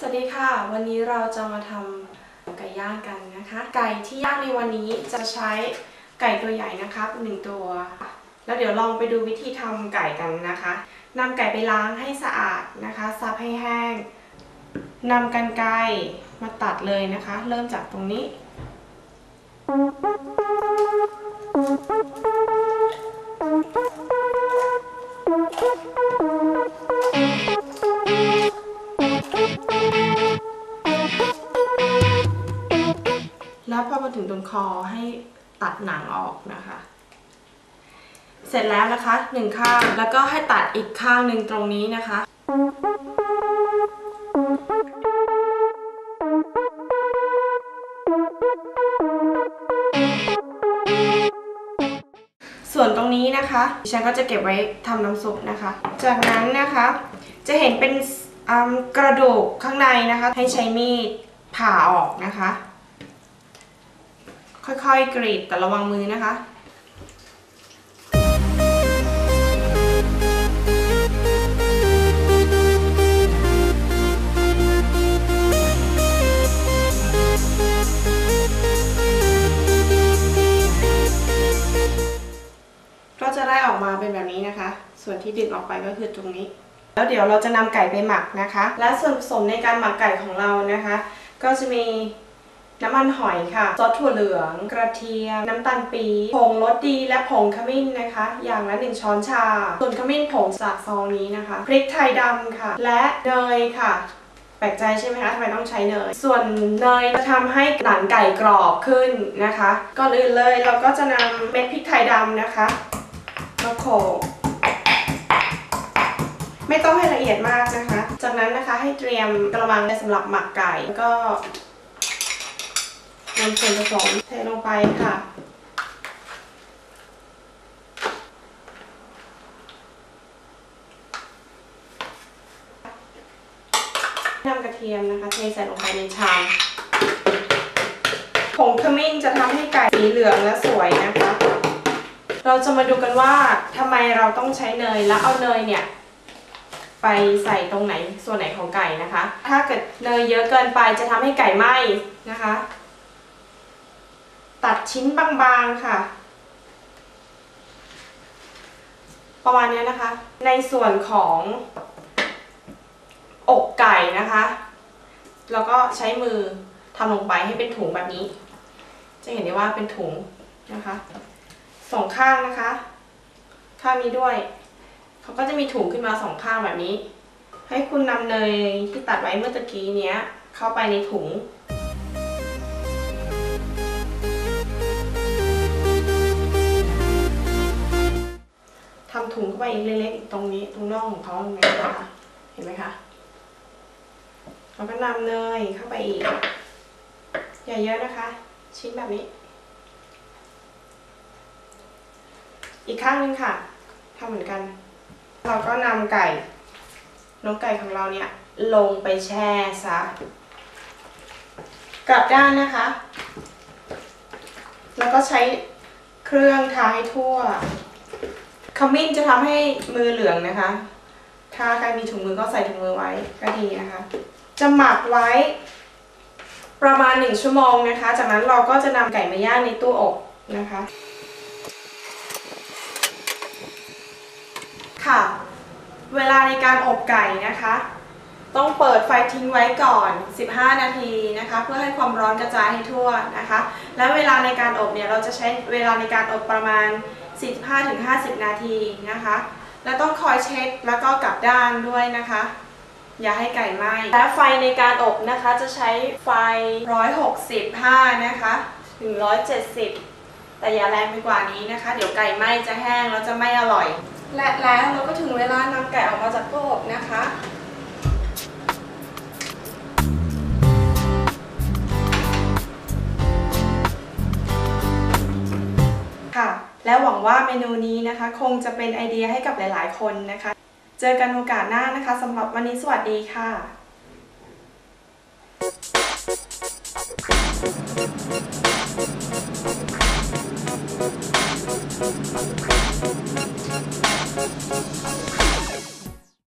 สวัสดีค่ะ วันนี้เราจะมาทำไก่ย่างกันนะคะ ไก่ที่ย่างในวันนี้จะใช้ไก่ตัวใหญ่นะครับหนึ่งตัว แล้วเดี๋ยวลองไปดูวิธีทำไก่กันนะคะนำไก่ไปล้างให้สะอาดนะคะซับให้แห้งนำกันไกรมาตัดเลยนะคะ เริ่มจากตรงนี้ แล้วพอมาถึงตรงคอให้ตัดหนังออกนะคะ เสร็จแล้วนะคะหนึ่งข้างแล้วก็ให้ตัดอีกข้างหนึ่งตรงนี้นะคะส่วนตรงนี้นะคะดิฉันก็จะเก็บไว้ทำน้ำซุปนะคะ จากนั้นนะคะจะเห็นเป็นกระดูกข้างในนะคะ ให้ใช้มีดผ่าออกนะคะ ค่อยๆกรีดแต่ระวังมือนะคะก็จะได้ออกมาเป็นแบบนี้นะคะ ส่วนที่ดึงออกไปก็คือตรงนี้ แล้วเดี๋ยวเราจะนำไก่ไปหมักนะคะ และส่วนผสมในการหมักไก่ของเรานะคะ ก็จะมี น้ำมันหอยค่ะ ซอสถั่วเหลือง กระเทียม น้ำตาลปี๊บ ผงรสดีและผงขมิ้นนะคะ อย่างละหนึ่งช้อนชา ส่วนขมิ้นผงจากซองนี้นะคะ พริกไทยดำค่ะ และเนยค่ะ แปลกใจใช่ไหมคะทำไมต้องใช้เนย ส่วนเนยจะทำให้หนังไก่กรอบขึ้นนะคะ ก่อนอื่นเลยเราก็จะนำเม็ดพริกไทยดำนะคะมาโขลกไม่ต้องให้ละเอียดมากนะคะ จากนั้นนะคะให้เตรียมกระมังสำหรับหมักไก่แล้วก็ นำส่วนผสมเทลงไปค่ะนำกระเทียมนะคะ เทใส่ลงไปในชามผงขมิ้นจะทำให้ไก่สีเหลืองและสวยนะคะ เราจะมาดูกันว่าทำไมเราต้องใช้เนย แล้วเอาเนยเนี่ยไปใส่ตรงไหนส่วนไหนของไก่นะคะ ถ้าเกิดเนยเยอะเกินไปจะทำให้ไก่ไหม้นะคะ ตัดชิ้นบางๆค่ะ ประมาณนี้นะคะ ในส่วนของอกไก่นะคะแล้วก็ใช้มือทำลงไปให้เป็นถุงแบบนี้ จะเห็นได้ว่าเป็นถุงนะคะสองข้างนะคะ ข้างนี้ด้วยเขาก็จะมีถุงขึ้นมาสองข้างแบบนี้ ให้คุณนำเนยที่ตัดไว้เมื่อตะกี้เนี้ย เข้าไปในถุง งเข้าไปอีกเล็กๆอีกตรงนี้ตรงน่องของเขาตรงนี้นะคะเห็นไหมคะแล้วก็นำเนยเข้าไปอีกอย่าเยอะนะคะ ชิ้นแบบนี้ อีกข้างหนึงค่ะทำเหมือนกัน เราก็นำไก่น้องไก่ของเราเนี่ยลงไปแช่ซะกลับด้านนะคะ แล้วก็ใช้เครื่องทาให้ทั่ว ขมิ้นจะทำให้มือเหลืองนะคะ ถ้าใครมีถุงมือก็ใส่ถุงมือไว้ก็ดีนะคะ จะหมักไว้ ประมาณหนึ่งชั่วโมงนะคะ จากนั้นเราก็จะนำไก่มาย่างในตู้อบนะคะ ค่ะ เวลาในการอบไก่นะคะ ต้องเปิดไฟทิ้งไว้ก่อน 15 นาทีนะคะ เพื่อให้ความร้อนกระจายให้ทั่วนะคะ และเวลาในการอบเนี่ยเราจะใช้เวลาในการอบประมาณ 45-50 นาทีนะคะ และต้องคอยเช็คแล้วก็กลับด้านด้วยนะคะ อย่าให้ไก่ไหม้ และไฟในการอบนะคะจะใช้ไฟ 165 นะคะ ถึง 170 แต่อย่าแรงไปกว่านี้นะคะ เดี๋ยวไก่ไหม้จะแห้งแล้วจะไม่อร่อย และแล้วเราก็ถึงเวลานำไก่ออกมาจากตู้อบนะคะ และหวังว่าเมนูนี้นะคะ คงจะเป็นไอเดียให้กับหลายๆ คนนะคะ เจอกันโอกาสหน้านะคะสำหรับวันนี้สวัสดีค่ะ Thank